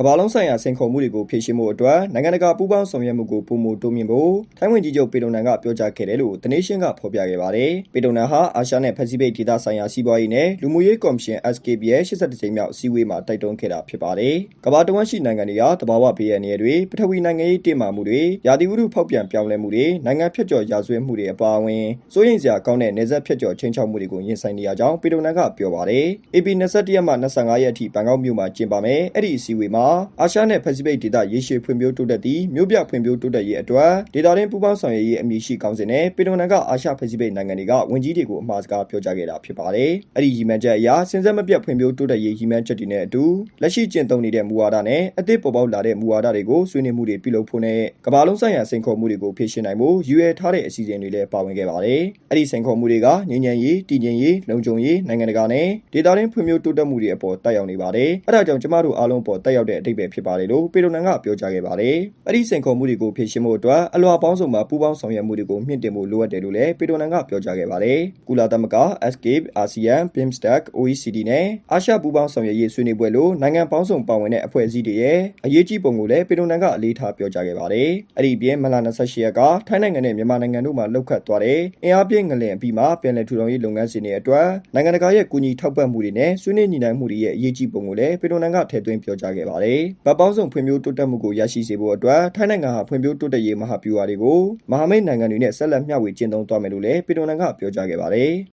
ကမ္ဘာလုံးဆိုင်ရာစိန်ခေါ်မှုတွေကိုဖြေရှင်းဖို့အတွက်နိုင်ငံတကာပူးပေါင်းဆောင်ရွက်မှုကိုပုံမတိုးမြင့်ဖို့ထိုင်းဝန်ကြီးချုပ်ပေတုံနန်ကပြောကြားခဲ့တယ်လို့တနေရှင်းကဖော်ပြခဲ့ပါတယ်။ပေတုံနန်ဟာအာရှနဲ့ပစိဖိတ်ဒေသဆိုင်ရာစီးပွားရေးနဲ့လူမှုရေးကော်မရှင် SKP ရဲ့82ကြိမ်မြောက်အစည်းအဝေးမှာတိုက်တွန်းခဲ့တာဖြစ်ပါတယ်။ကမ္ဘာတဝန်းရှိနိုင်ငံတွေကတဘာဝဘေးရန်တွေပထဝီနိုင်ငံရေးတည်မာမှုတွေရာသီဥတုဖောက်ပြန်ပြောင်းလဲမှုတွေနိုင်ငံဖြတ်ကျော်ရာဇဝတ်မှုတွေအပါအဝင်စိုးရိမ်စရာကောင်းတဲ့နေဆက်ဖြတ်ကျော်ချင်းချောက်မှုတွေကိုရင်ဆိုင်နေရကြောင်းပေတုံနန်ကပြောပါတယ်။ AP 21ရက်မှ25ရက်အထိဘန်ကောက်မြို့မှာကျင်းပမယ်။အဲ့ဒီအစည်းအဝေးမှာအာရှနဲ့ပစိဖိတ်ဒေသရေရှည်ဖွံ့ဖြိုးတိုးတက်သည့်မြို့ပြဖွံ့ဖြိုးတိုးတက်ရေးအတွက်ဒေသတွင်းပူးပေါင်းဆောင်ရွက်ရေးအမည်ရှိကောင်းစဉ်နဲ့ပေတုံနန်ကအာရှပစိဖိတ်နိုင်ငံတွေကဝန်ကြီးတွေကိုအမှားစကားပြောကြားခဲ့တာဖြစ်ပါတယ်။အဲ့ဒီရည်မှန်းချက်အရစဉ်ဆက်မပြတ်ဖွံ့ဖြိုးတိုးတက်ရေးရည်မှန်းချက်တွေနဲ့အတူလက်ရှိကျင့်သုံးနေတဲ့မူဝါဒနဲ့အသစ်ပေါ်ပေါက်လာတဲ့မူဝါဒတွေကိုဆွေးနွေးမှုတွေပြုလုပ်ဖို့နဲ့ကမ္ဘာလုံးဆိုင်ရာစိန်ခေါ်မှုတွေကိုဖြေရှင်းနိုင်ဖို့ရည်ရွယ်ထားတဲ့အစီအစဉ်တွေလည်းပါဝင်ခဲ့ပါတယ်။အဲ့ဒီစိန်ခေါ်မှုတွေကငြိမ်းချမ်းရေးတည်ငြိမ်ရေးလုံခြုံရေးနိုင်ငံတကာနဲ့ဒေသတွင်းဖွံ့ဖြိုးတိုးတက်မှုတွေအပေါ်တက်ရောက်နေပါတယ်။အဲဒါကြောင့်ကျမတို့အားလုံးပေါ်တက်ရောက်တဲ့အဓိပ္ပာယ်ဖြစ်ပါတယ်လို့ပေတုံနန်ကပြောကြားခဲ့ပါတယ်။အဲ့ဒီစိန်ခေါ်မှုတွေကိုဖြေရှင်းဖို့အတွက်အလွာပေါင်းစုံမှာပူးပေါင်းဆောင်ရွက်မှုတွေကိုမြင့်တင်ဖို့လိုအပ်တယ်လို့လည်းပေတုံနန်ကပြောကြားခဲ့ပါတယ်။ကုလသမဂ္ဂ Escape ASEAN BIMSTEC OECD နဲ့အာရှပူးပေါင်းဆောင်ရွက်ရေးဆွေးနွေးပွဲလိုနိုင်ငံပေါင်းစုံပါဝင်တဲ့အဖွဲ့အစည်းတွေရဲ့အရေးကြီးပုံကိုလည်းပေတုံနန်ကအလေးထားပြောကြားခဲ့ပါတယ်။အဲ့ဒီအပြင်မလာ28ရက်ကထိုင်းနိုင်ငံနဲ့မြန်မာနိုင်ငံတို့မှာလှုပ်ခတ်သွားတဲ့အင်အားပြည့်ငလင်အပြီးမှာပြန်လည်ထူထောင်ရေးလုပ်ငန်းစဉ်တွေအတွက်နိုင်ငံတကာရဲ့ကူညီထောက်ပံ့မှုတွေနဲ့ဆွေးနွေးညီနိုင်မှုတွေရဲ့အရေးကြီးပုံကိုလည်းပေတုံနန်ကထည့်သွင်းပြောကြားခဲ့ပါတယ်။ဗတ်ပေါင်းစုံဖွံ့ဖြိုးတိုးတက်မှုကိုရရှိစေဖို့အတွက်ထိုင်းနိုင်ငံဟာဖွံ့ဖြိုးတိုးတက်ရေးမဟာဗျူဟာတွေကိုမဟာမိတ်နိုင်ငံတွေနဲ့ဆက်လက်မျှဝေကျင့်သုံးသွားမယ်လို့လည်းပေတုံနန်ကပြောကြားခဲ့ပါတယ်။